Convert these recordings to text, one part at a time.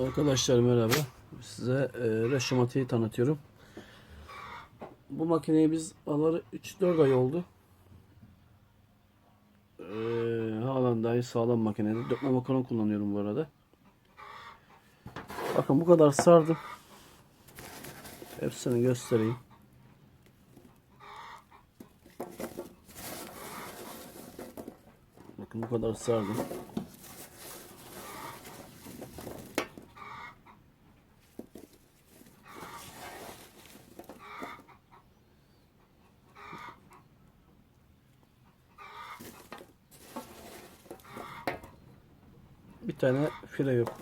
Arkadaşlar merhaba. Size e, Reşomati'yi tanıtıyorum. Bu makineyi biz alalı 3-4 ay oldu. E, halen dahi sağlam makinede. Dökme makaron kullanıyorum bu arada. Bakın bu kadar sardım. Hepsini göstereyim. Bakın bu kadar sardım. Tane file yok.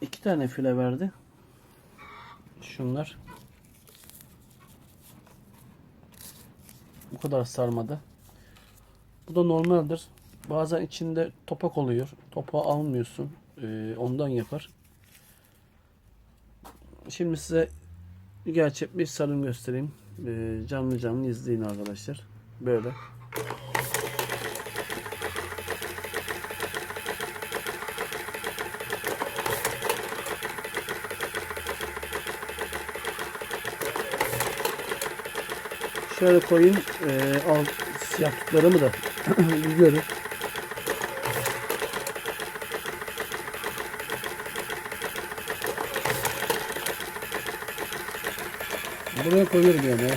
İki tane file verdi. Şunlar. Bu kadar sarmadı. Bu da normaldir. Bazen içinde topak oluyor. Topağı almıyorsun. Ee, ondan yapar. Şimdi size gerçek bir sarım göstereyim. Ee, canlı canlı izleyin arkadaşlar. Böyle. Şöyle koyayım. Ee, al yaptıklarımı da görün. Buraya koyuyorum yani.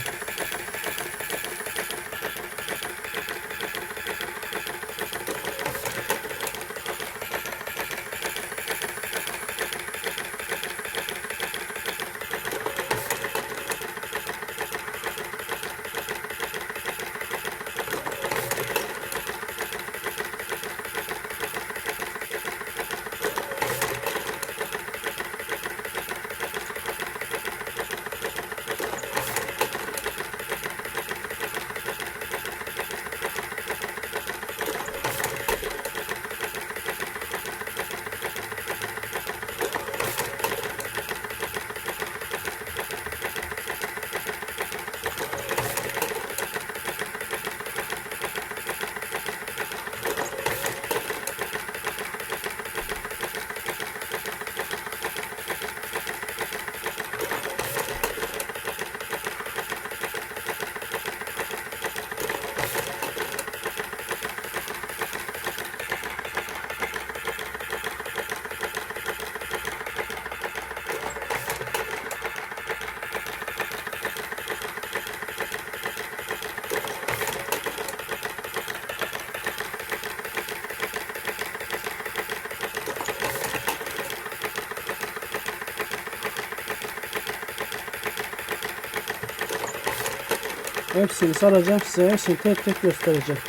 Hepsini saracağım size. Hepsini tek tek göstereceğim.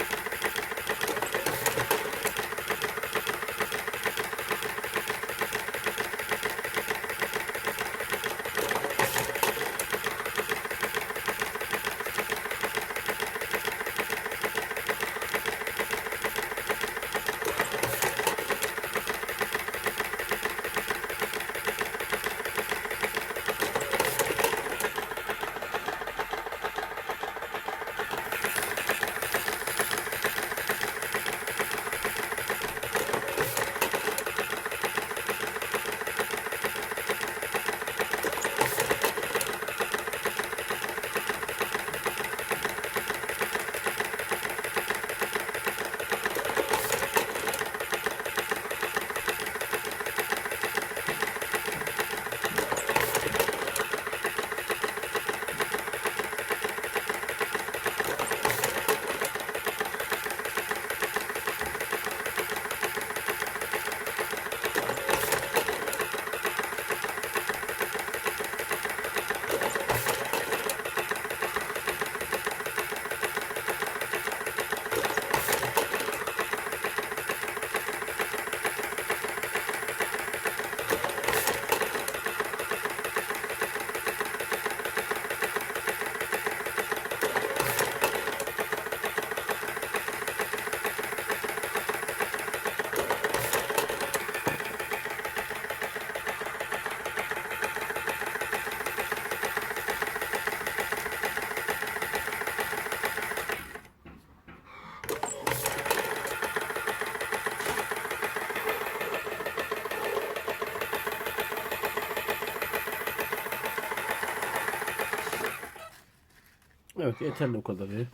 Evet yeterli bu kadar ya.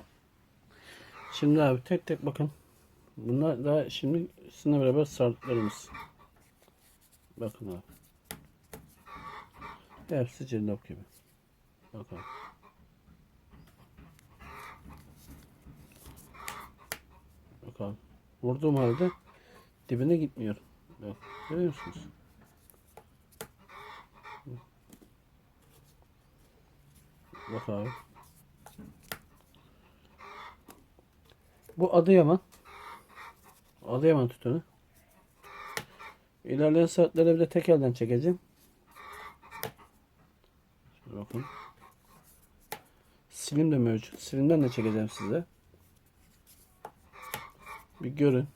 Şimdi abi tek tek bakın. Bunlar daha şimdi sizinle beraber sardıklarımız. Bakın abi. Hepsi cillop gibi. Bakın. Bak abi. Vurduğum halde dibine gitmiyor. Bak. Görüyor musunuz? Bak abi. Bu Adıyaman. Adıyaman tütünü. İlerleyen saatlerde bir de tek elden çekeceğim. Şöyle bakın. Silim de mevcut. Silimden de çekeceğim size. Bir görün.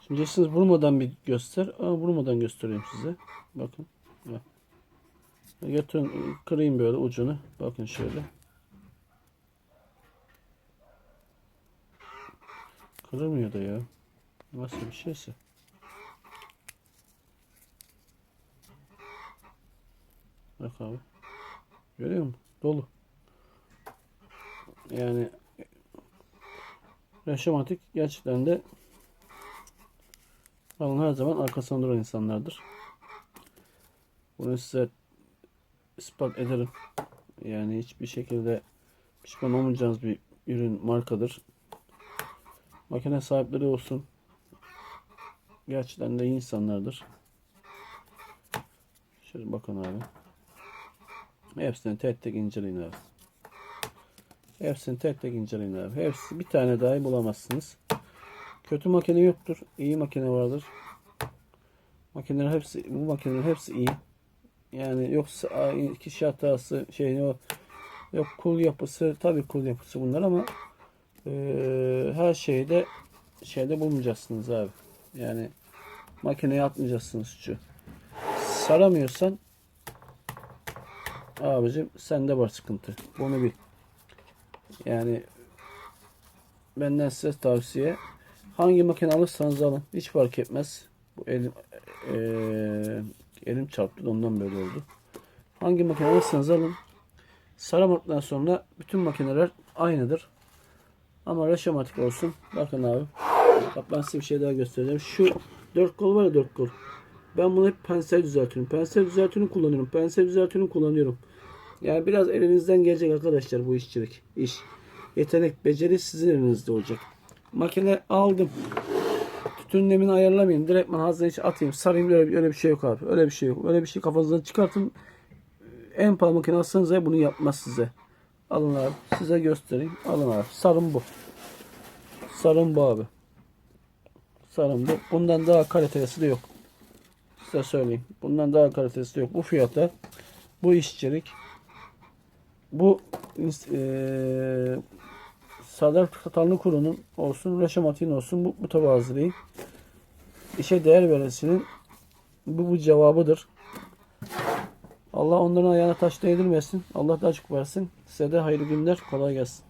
Şimdi diyeceksiniz vurmadan bir göster. Aa, vurmadan göstereyim size. Bakın. Bak. Götürün, kırayım böyle ucunu. Bakın şöyle. Kırılmıyor da ya. Nasıl bir şeyse. Bak abi. Görüyor musun? Dolu. Yani Yaşamatik gerçekten de Alın her zaman arkasında duran insanlardır. Bunu size ispat ederim. Yani hiçbir şekilde pişman olmayacağınız bir ürün markadır. Makine sahipleri olsun. Gerçekten de insanlardır. Şöyle bakın abi. Hepsini tek tek inceleyin abi. Hepsini tek tek inceleyin abi. Hepsi bir tane dahi bulamazsınız. Kötü makine yoktur. İyi makine vardır. Makineler hepsi bu makinelerin hepsi iyi. Yani yoksa kişi hatası şey o yok kul yapısı tabii kul yapısı bunlar ama eee, her şeyde şeyde bulmayacaksınız abi. Yani makineye atmayacaksınız suçu. Saramıyorsan abicim sende var sıkıntı. Bunu bil. Yani benden size tavsiye hangi makine alırsanız alın. Hiç fark etmez. Bu elim eee, elim çarptı da ondan böyle oldu. Hangi makine alırsanız alın. Saramadıktan sonra bütün makineler aynıdır. Ama reşamatik olsun. Bakın abi. Bak ben size bir şey daha göstereceğim. Şu dört kol var ya dört kol. Ben bunu hep pensel düzeltiyorum. Pensel düzeltiyorum kullanıyorum. Pensel düzeltiyorum kullanıyorum. Yani biraz elinizden gelecek arkadaşlar bu işçilik. iş. Yetenek, beceri sizin elinizde olacak. Makine aldım. Tütün nemini ayarlamayayım. Direktman hazırına hiç atayım. Sarayım öyle, öyle bir şey yok abi. Öyle bir şey yok. Öyle bir şey kafanızdan çıkartın. En pahalı makine alsanız bunu yapmaz size. Alın abi. Size göstereyim. Alın abi. Sarım bu. Sarım bu abi. Sarım bu. Bundan daha kalitesi de yok. Size söyleyeyim. Bundan daha kalitesi de yok. Bu fiyata bu işçilik bu eee Sadat Katalını Kuru'nun olsun, Reşamati'nin olsun bu mütevaziliği işe değer veresinin bu, bu cevabıdır. Allah onların ayağına taş değdirmesin. Allah da açık versin. Size de hayırlı günler. Kolay gelsin.